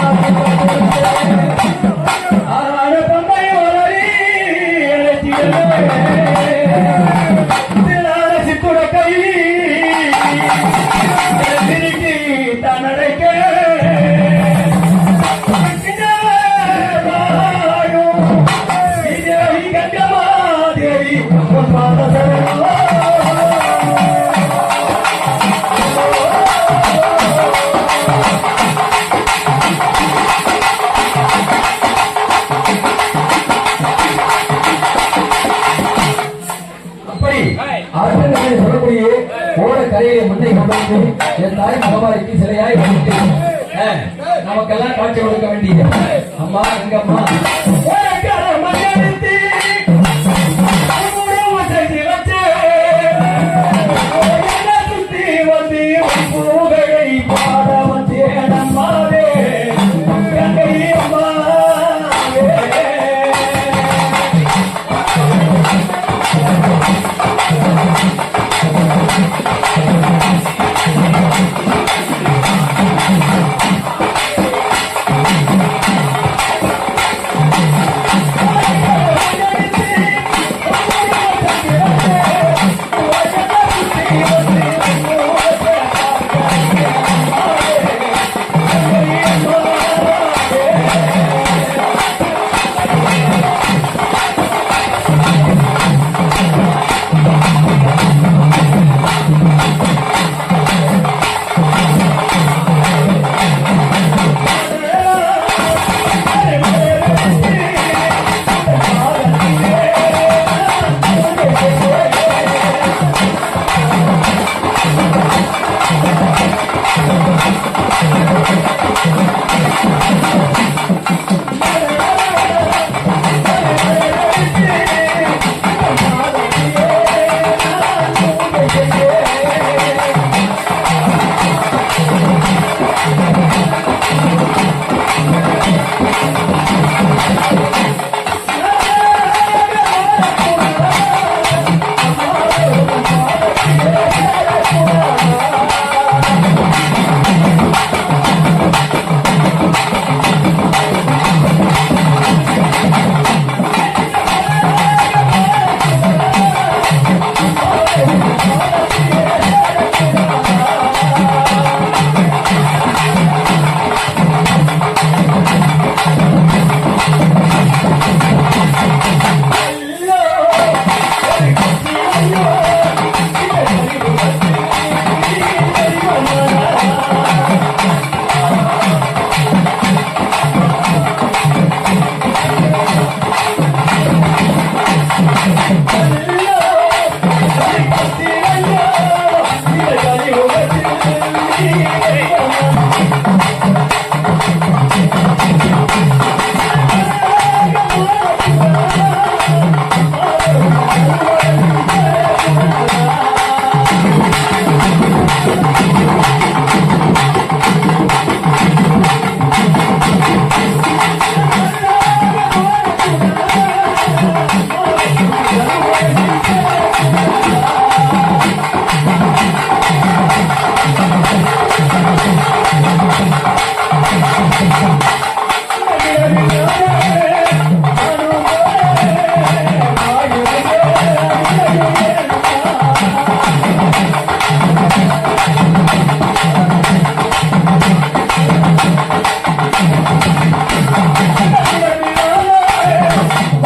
Thank you. நீங்க சொல்லக்கூடிய ஓட கரையை முன்னை கொண்டு என் தாய் மகமாரிக்கு சிலையாய் நமக்கெல்லாம் காட்சி கொடுக்க வேண்டியது. அம்மா எங்கம்மா? Thank you.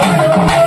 Thank